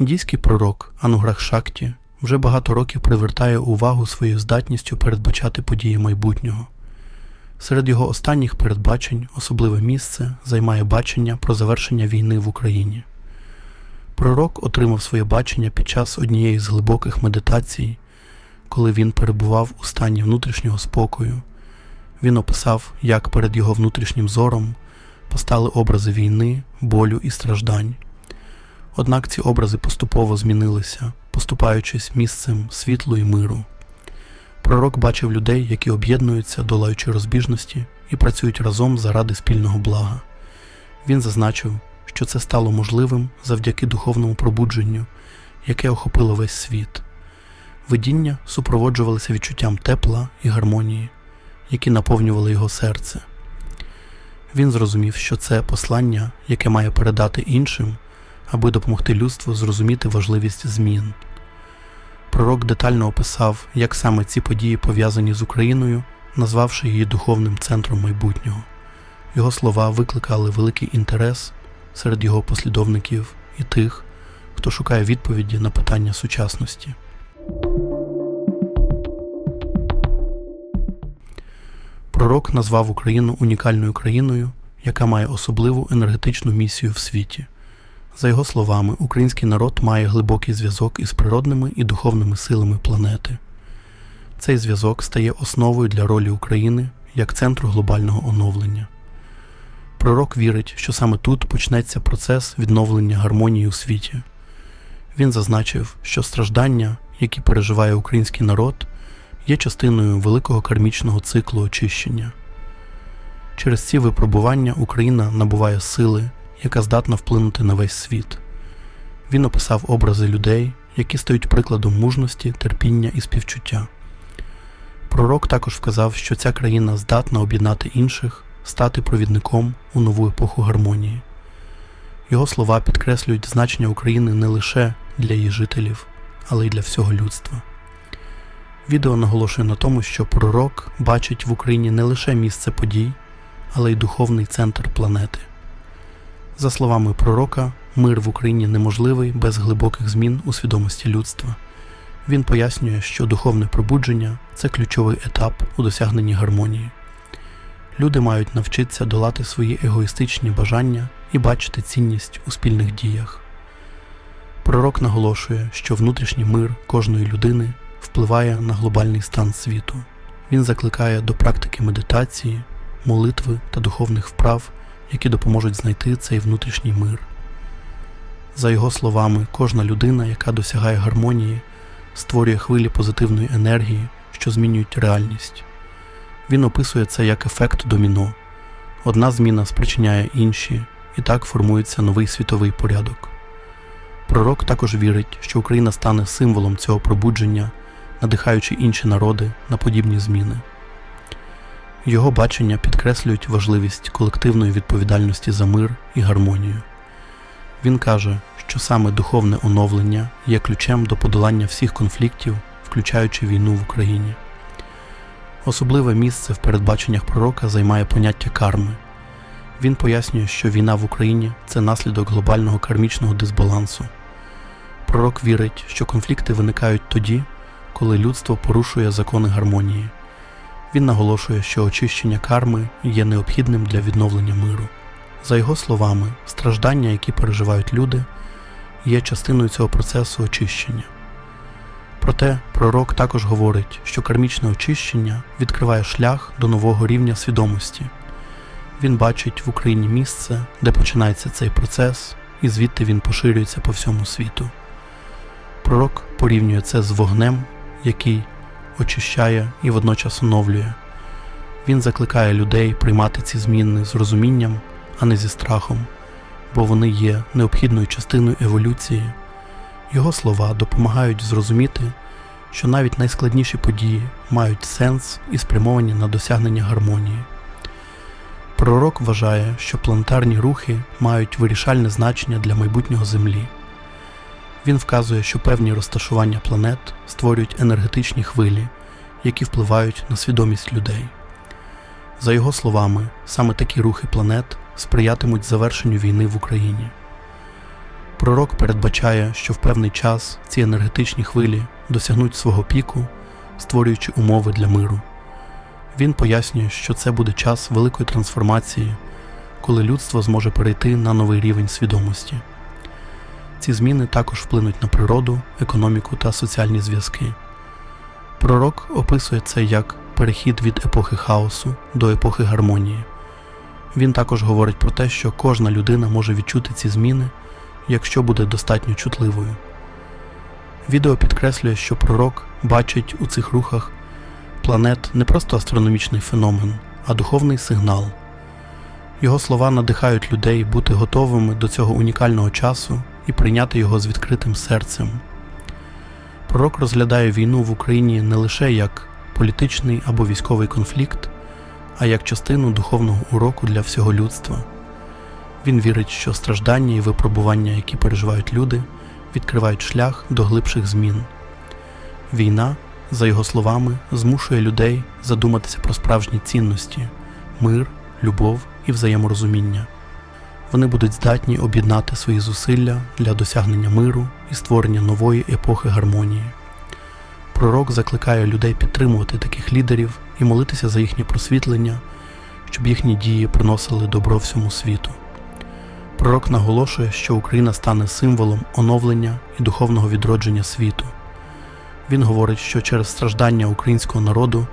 Індійський пророк Ануграх Шакті вже багато років привертає увагу своєю здатністю передбачати події майбутнього. Серед його останніх передбачень особливе місце займає бачення про завершення війни в Україні. Пророк отримав своє бачення під час однієї з глибоких медитацій, коли він перебував у стані внутрішнього спокою. Він описав, як перед його внутрішнім зором постали образи війни, болю і страждань. Однак ці образи поступово змінилися, поступаючись місцем світлу і миру. Пророк бачив людей, які об'єднуються, долаючи розбіжності, і працюють разом заради спільного блага. Він зазначив, що це стало можливим завдяки духовному пробудженню, яке охопило весь світ. Видіння супроводжувалися відчуттям тепла і гармонії, які наповнювали його серце. Він зрозумів, що це послання, яке має передати іншим, аби допомогти людству зрозуміти важливість змін. Пророк детально описав, як саме ці події пов'язані з Україною, назвавши її духовним центром майбутнього. Його слова викликали великий інтерес серед його послідовників і тих, хто шукає відповіді на питання сучасності. Пророк назвав Україну унікальною країною, яка має особливу енергетичну місію в світі. За його словами, український народ має глибокий зв'язок із природними і духовними силами планети. Цей зв'язок стає основою для ролі України як центру глобального оновлення. Пророк вірить, що саме тут почнеться процес відновлення гармонії у світі. Він зазначив, що страждання, які переживає український народ, є частиною великого кармічного циклу очищення. Через ці випробування Україна набуває сили, яка здатна вплинути на весь світ. Він описав образи людей, які стають прикладом мужності, терпіння і співчуття. Пророк також вказав, що ця країна здатна об'єднати інших, стати провідником у нову епоху гармонії. Його слова підкреслюють значення України не лише для її жителів, але й для всього людства. Відео наголошує на тому, що пророк бачить в Україні не лише місце подій, але й духовний центр планети. За словами пророка, мир в Україні неможливий без глибоких змін у свідомості людства. Він пояснює, що духовне пробудження це ключовий етап у досягненні гармонії. Люди мають навчитися долати свої егоїстичні бажання і бачити цінність у спільних діях. Пророк наголошує, що внутрішній мир кожної людини впливає на глобальний стан світу. Він закликає до практики медитації, молитви та духовних вправ, які допоможуть знайти цей внутрішній мир. За його словами, кожна людина, яка досягає гармонії, створює хвилі позитивної енергії, що змінюють реальність. Він описує це як ефект доміно. Одна зміна спричиняє інші, і так формується новий світовий порядок. Пророк також вірить, що Україна стане символом цього пробудження, надихаючи інші народи на подібні зміни. Його бачення підкреслюють важливість колективної відповідальності за мир і гармонію. Він каже, що саме духовне оновлення є ключем до подолання всіх конфліктів, включаючи війну в Україні. Особливе місце в передбаченнях пророка займає поняття карми. Він пояснює, що війна в Україні це наслідок глобального кармічного дисбалансу. Пророк вірить, що конфлікти виникають тоді, коли людство порушує закони гармонії. Він наголошує, що очищення карми є необхідним для відновлення миру. За його словами, страждання, які переживають люди, є частиною цього процесу очищення. Проте пророк також говорить, що кармічне очищення відкриває шлях до нового рівня свідомості. Він бачить в Україні місце, де починається цей процес, і звідти він поширюється по всьому світу. Пророк порівнює це з вогнем, який очищає і водночас оновлює. Він закликає людей приймати ці зміни з розумінням, а не зі страхом, бо вони є необхідною частиною еволюції. Його слова допомагають зрозуміти, що навіть найскладніші події мають сенс і спрямовані на досягнення гармонії. Пророк вважає, що планетарні рухи мають вирішальне значення для майбутнього Землі. Він вказує, що певні розташування планет створюють енергетичні хвилі, які впливають на свідомість людей. За його словами, саме такі рухи планет сприятимуть завершенню війни в Україні. Пророк передбачає, що в певний час ці енергетичні хвилі досягнуть свого піку, створюючи умови для миру. Він пояснює, що це буде час великої трансформації, коли людство зможе перейти на новий рівень свідомості. Ці зміни також вплинуть на природу, економіку та соціальні зв'язки. Пророк описує це як перехід від епохи хаосу до епохи гармонії. Він також говорить про те, що кожна людина може відчути ці зміни, якщо буде достатньо чутливою. Відео підкреслює, що пророк бачить у цих рухах планет не просто астрономічний феномен, а духовний сигнал. Його слова надихають людей бути готовими до цього унікального часу і прийняти його з відкритим серцем. Пророк розглядає війну в Україні не лише як політичний або військовий конфлікт, а як частину духовного уроку для всього людства. Він вірить, що страждання і випробування, які переживають люди, відкривають шлях до глибших змін. Війна, за його словами, змушує людей задуматися про справжні цінності мир, любов і взаєморозуміння. Вони будуть здатні об'єднати свої зусилля для досягнення миру і створення нової епохи гармонії. Пророк закликає людей підтримувати таких лідерів і молитися за їхнє просвітлення, щоб їхні дії приносили добро всьому світу. Пророк наголошує, що Україна стане символом оновлення і духовного відродження світу. Він говорить, що через страждання українського народу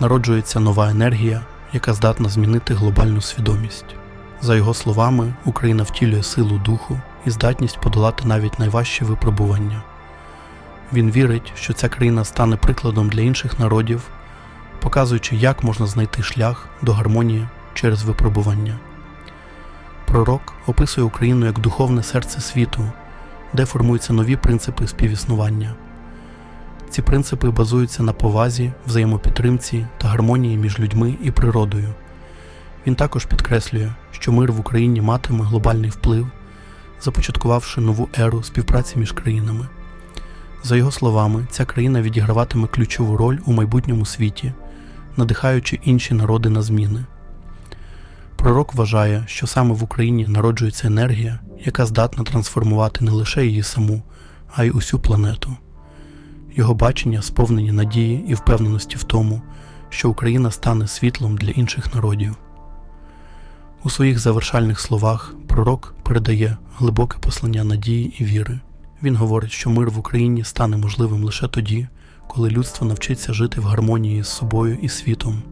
народжується нова енергія, яка здатна змінити глобальну свідомість. За його словами, Україна втілює силу духу і здатність подолати навіть найважчі випробування. Він вірить, що ця країна стане прикладом для інших народів, показуючи, як можна знайти шлях до гармонії через випробування. Пророк описує Україну як духовне серце світу, де формуються нові принципи співіснування. Ці принципи базуються на повазі, взаємопідтримці та гармонії між людьми і природою. Він також підкреслює, що мир в Україні матиме глобальний вплив, започаткувавши нову еру співпраці між країнами. За його словами, ця країна відіграватиме ключову роль у майбутньому світі, надихаючи інші народи на зміни. Пророк вважає, що саме в Україні народжується енергія, яка здатна трансформувати не лише її саму, а й усю планету. Його бачення сповнені надії і впевненості в тому, що Україна стане світлом для інших народів. У своїх завершальних словах пророк передає глибоке послання надії і віри. Він говорить, що мир в Україні стане можливим лише тоді, коли людство навчиться жити в гармонії з собою і світом.